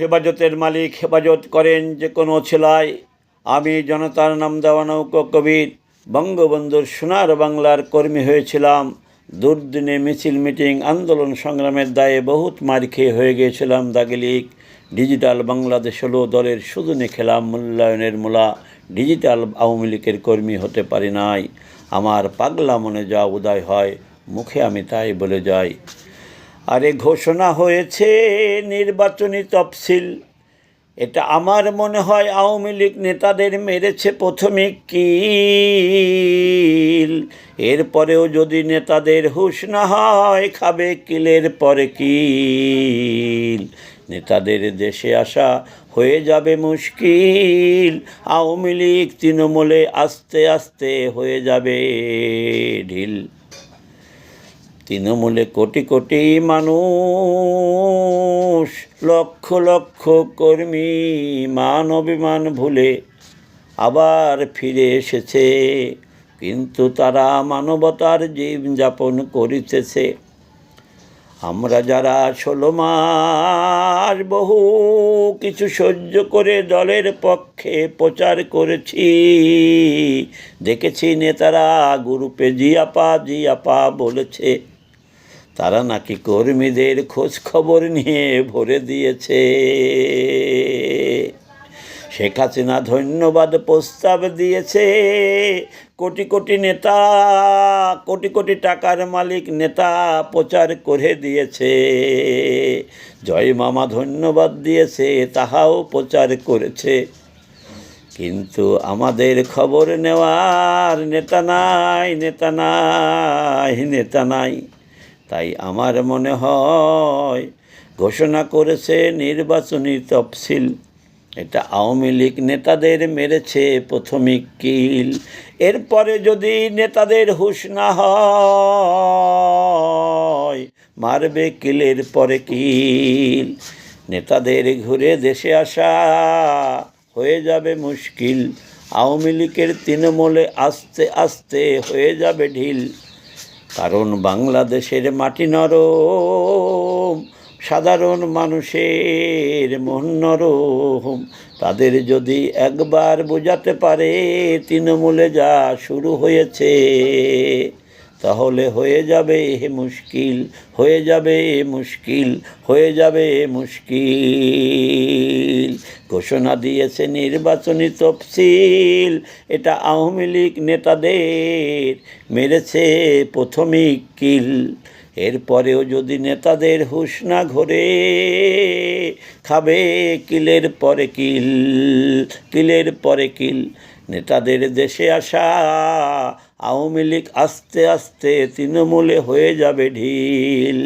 হেফাজতের মালিক হেফাজত করেন যে কোনো ছেলায় আমি জনতার নাম দেওয়া নৌকো কবির, বঙ্গবন্ধুর সোনার বাংলার কর্মী হয়েছিলাম। দুর্দিনে মিছিল মিটিং, আন্দোলন সংগ্রামের দায়ে বহুত মার খেয়ে হয়ে গিয়েছিলাম দাগিলিক ডিজিটাল বাংলাদেশ হলো দলের সুদনে খেলাম মূল্যায়নের মূলা। ডিজিটাল আওয়ামী লীগের কর্মী হতে পারি নাই। আমার পাগলা মনে যা উদয় হয়, মুখে আমি তাই বলে যাই। আরে ঘোষণা হয়েছে নির্বাচনী তফসিল। এটা আমার মনে হয় আওয়ামী লীগ নেতাদের মেরেছে প্রথমে কিল। এরপরেও যদি নেতাদের হুশ না হয়, খাবে কিলের পরে কিল। নেতাদের দেশে আসা হয়ে যাবে মুশকিল। আওয়ামী লীগ তৃণমূলে আস্তে আস্তে হয়ে যাবে ঢিল। তৃণমূলে কোটি কোটি মানুষ, লক্ষ লক্ষ কর্মী মান অভিমান ভুলে আবার ফিরে এসেছে। কিন্তু তারা মানবতার জীবনযাপন করিতেছে। আমরা যারা ষোলো মাস বহু কিছু সহ্য করে দলের পক্ষে প্রচার করেছি, দেখেছি নেতারা গ্রুপে জিয়াপা জিয়াপা বলেছে। তারা নাকি কর্মীদের খোঁজ খবর নিয়ে ভরে দিয়েছে। শেখ হাসিনা ধন্যবাদ প্রস্তাব দিয়েছে। কোটি কোটি নেতা, কোটি কোটি টাকার মালিক নেতা প্রচার করে দিয়েছে। জয় মামা ধন্যবাদ দিয়েছে, তাহাও প্রচার করেছে। কিন্তু আমাদের খবর নেওয়ার নেতা নাই নেতা নাই নেতা নাই। তাই আমার মনে হয় ঘোষণা করেছে নির্বাচনী তফসিল। এটা আওয়ামী লীগ নেতাদের মেরেছে প্রথমিক কিল। এরপরে যদি নেতাদের হুঁশ না হয়, মারবে কিলের পরে কিল। নেতাদের ঘুরে দেশে আসা হয়ে যাবে মুশকিল। আওয়ামী লীগের তৃণমূলে আস্তে আস্তে হয়ে যাবে ঢিল। কারণ বাংলাদেশের মাটি নরম, সাধারণ মানুষের মন নরম। তাদের যদি একবার বোঝাতে পারে, তৃণমূলে যা শুরু হয়েছে। তাহলে হয়ে যাবে এ মুশকিল, হয়ে যাবে এ মুশকিল, হয়ে যাবে এ মুশকিল। ঘোষণা দিয়েছে নির্বাচনী তফসিল, এটা আওয়ামী লীগ নেতাদের মেরেছে প্রথমেই কিল। এরপরেও যদি নেতাদের হুঁশ না ঘোরে, খাবে কিলের পরে কিল, কিলের পরে কিল। নেতাদের দেশে আসা আওয়ামী লীগ আস্তে আস্তে তৃণমূলে হয়ে যাবে ঢিল।